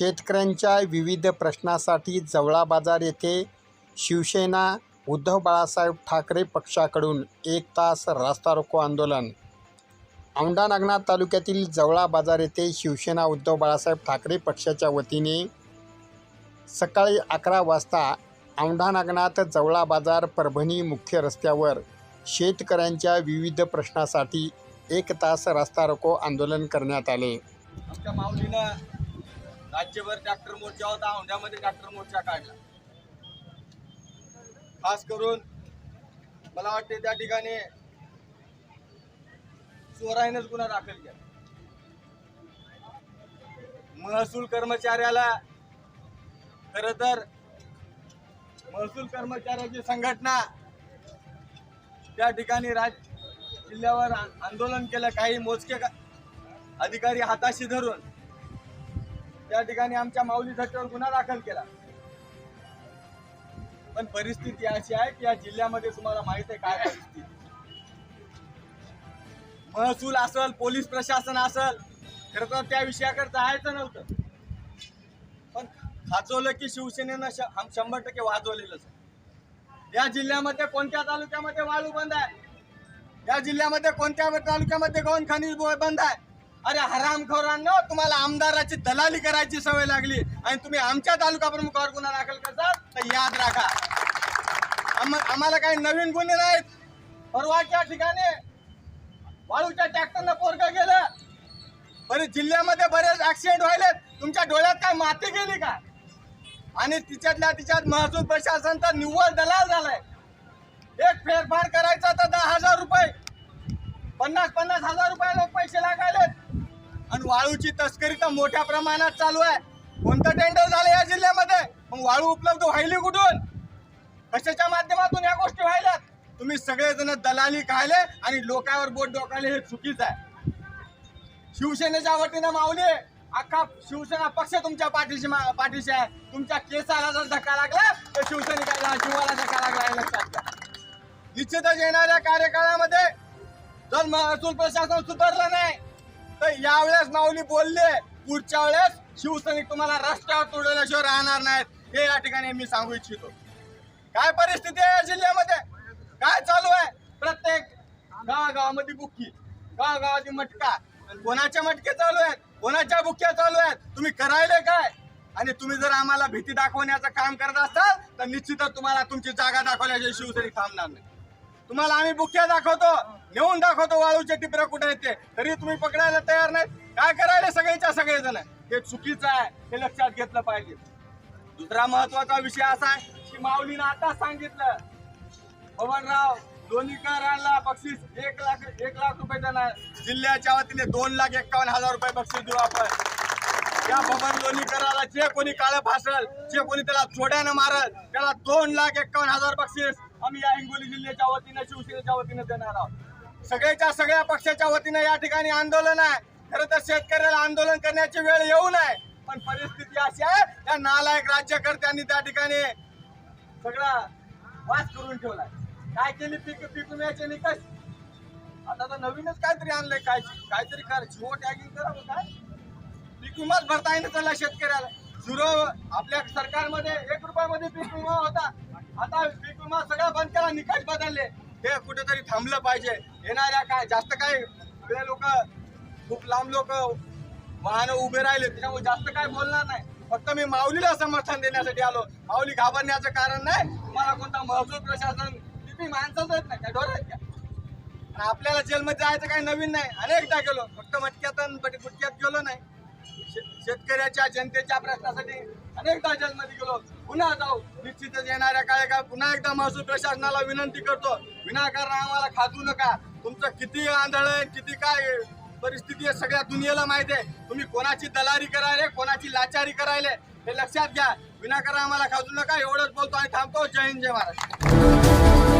शेतकऱ्यांच्या विविध प्रश्नासाठी जवळा बाजार येथे शिवसेना उद्धव बाळासाहेब ठाकरे पक्षाकडून एक तास रास्ता रोको आंदोलन. औंढा नागनाथ तालुक्यातील जवळा बाजार येथे शिवसेना उद्धव बाळासाहेब ठाकरे पक्षाच्या वतीने सकाळी अकरा वाजता औंढा नागनाथ जवळा बाजार परभणी मुख्य रस्त्यावर शेतकऱ्यांच्या विविध प्रश्नासाठी एक तास रास्ता रोको आंदोलन करण्यात आले. आमच्या माऊलीला राज्यभर ट्रॅक्टर मोर्चा होता औंढ्यामध्ये ट्रॅक्टर मोर्चा काढला. खास करून मला वाटते त्या ठिकाणी चोराईनच गुन्हा दाखल केला. महसूल कर्मचाऱ्याला खर तर महसूल कर्मचाऱ्याची संघटना त्या ठिकाणी राज जिल्ह्यावर आंदोलन केलं काही मोजके अधिकारी हाताशी धरून त्या ठिकाणी आमच्या माऊली थट्ट्यावर गुन्हा दाखल केला. पण परिस्थिती अशी आहे की या जिल्ह्यामध्ये तुम्हाला माहीत आहे काय परिस्थिती. महसूल असल पोलीस प्रशासन असल खर तर त्या विषयाकडे जायचं नव्हतं. पण खाचवलं की शिवसेनेनं शंभर टक्के वाजवलेलंच या जिल्ह्यामध्ये कोणत्या तालुक्यामध्ये वाळू बंद आहे? या जिल्ह्यामध्ये कोणत्या तालुक्यामध्ये गौण खनिज बंद आहे? अरे हरामखोरांनो तुम्हाला आमदाराची दलाली करायची सवय लागली आणि तुम्ही आमच्या तालुका प्रमुखावर गुन्हा दाखल करतात तर याद राखा. आम्हाला काही नवीन गुन्हे नाहीत. परवाच्या ठिकाणी वाळूच्या ट्रॅक्टरनं पोरग गेलं. बरे जिल्ह्यामध्ये बरेच ऍक्सिडेंट व्हायलेत. तुमच्या डोळ्यात काय माती गेली का? आणि तिच्यातल्या तिच्यात महसूल प्रशासन तर निव्वळ दलाल झालाय. एक फेरफार करायचा तर दहा हजार रुपये. पन्नास पन्नास हजार रुपये लोक पैसे लागायलेत. आणि वाळूची तस्करी तर मोठ्या प्रमाणात चालू आहे. कोणतं टेंडर झालं या जिल्ह्यामध्ये? मग वाळू उपलब्ध व्हायली कुठून? कशाच्या माध्यमातून या गोष्टी व्हायल्यात? तुम्ही सगळेजण दलाली खायले आणि लोकांवर बोट डोकायले हे चुकीचं आहे. शिवसेनेच्या वतीनं माऊली अख्खा शिवसेना पक्ष तुमच्या पाठीशी मा- पाठीशी आहे. तुमच्या केसाला जर धक्का लागला तर शिवसैनिकाला शिवाला धक्का लागला हे लक्षात घ्या निश्चितच येणाऱ्या कार्यकाळामध्ये जर महसूल प्रशासन सुधारलं नाही तर यावेळेस माऊली बोलले पुढच्या वेळेस शिवसैनिक तुम्हाला रस्त्यावर तोडल्याशिवाय राहणार नाहीत. हे या ठिकाणी मी सांगू इच्छितो. काय परिस्थिती आहे या जिल्ह्यामध्ये? काय चालू आहे? प्रत्येक गावागावामध्ये बुक्की गावागावाची मटका. कोणाच्या मटके चालू आहेत? कोणाच्या बुक्क्या चालू आहेत? तुम्ही करायले काय? आणि तुम्ही जर आम्हाला भीती दाखवण्याचं काम करत असाल तर निश्चितच तुम्हाला तुमची जागा दाखवल्याशिवाय शिवसैनिक थांबणार नाही. तुम्हाला आम्ही बुक्या दाखवतो नेऊन दाखवतो वाळूचे टिपरं कुठे येते तरी तुम्ही पकडायला तयार नाही काय करायला सगळेच्या सगळेजण? हे चुकीचं आहे हे लक्षात घेतलं पाहिजे. दुसरा महत्त्वाचा विषय असा आहे की माऊलीनं आता सांगितलं पवनराव लोणीकरांना बक्षीस एक लाख एक लाख रुपये देणार. जिल्ह्याच्या वतीने दोन लाख एकावन्न हजार रुपये बक्षीस देऊ आपण. या बबन लोणीकराला जे कोणी काळं फासल जे कोणी त्याला चोड्यानं मारल त्याला दोन लाख एकावन्न हजार बक्षीस. आम्ही या हिंगोली जिल्ह्याच्या वतीनं शिवसेनेच्या वतीनं देणार आहोत. सगळ्याच्या सगळ्या पक्षाच्या वतीनं या ठिकाणी आंदोलन आहे. खरं तर शेतकऱ्याला आंदोलन करण्याची वेळ येऊ नये. पण परिस्थिती अशी आहे त्या नालायक राज्यकर्त्यांनी त्या ठिकाणी सगळा वास करून ठेवलाय. काय केली पीक? पिकून विम्याचे निकष आता तर नवीनच काहीतरी आणलंय काय? काहीतरी कर जिओ टॅगिंग करा काय पीक विमाच भरता येणं चालला शेतकऱ्याला. झिरो आपल्या सरकारमध्ये एक रुपयामध्ये पीक विमा होता. आता पीक विमा सगळा बंद केला निकष बदलले. हे कुठेतरी थांबलं पाहिजे. येणाऱ्या काय जास्त काय सगळे लोक खूप लांब लोक वाहनं उभे राहिले त्याच्यामुळे जास्त काय बोलणार नाही. फक्त मी माऊलीला समर्थन देण्यासाठी आलो. माऊली घाबरण्याचं कारण नाही. तुम्हाला कोणता महसूल प्रशासन किती माणसाचं आहेत ना काय डोर आहेत का आपल्याला जेलमध्ये जायचं काही नवीन नाही. अनेकदा गेलो. फक्त मटक्यात बट- गुटक्यात गेलो नाही. शेतकऱ्याच्या जनतेच्या प्रश्नासाठी अनेकदा जेलमध्ये गेलो पुन्हा जाऊ निश्चितच येणाऱ्या काय का पुन्हा एकदा महसूल प्रशासनाला विनंती करतो विनाकारण आम्हाला खाजू नका. तुमचं किती आंधळ आहे किती काय परिस्थिती आहे सगळ्या दुनियेला माहिती आहे. तुम्ही कोणाची दलारी करायले कोणाची लाचारी करायले हे लक्षात घ्या. विनाकारण आम्हाला खाजू नका एवढंच बोलतो आणि थांबतो. जय हिंद जय महाराज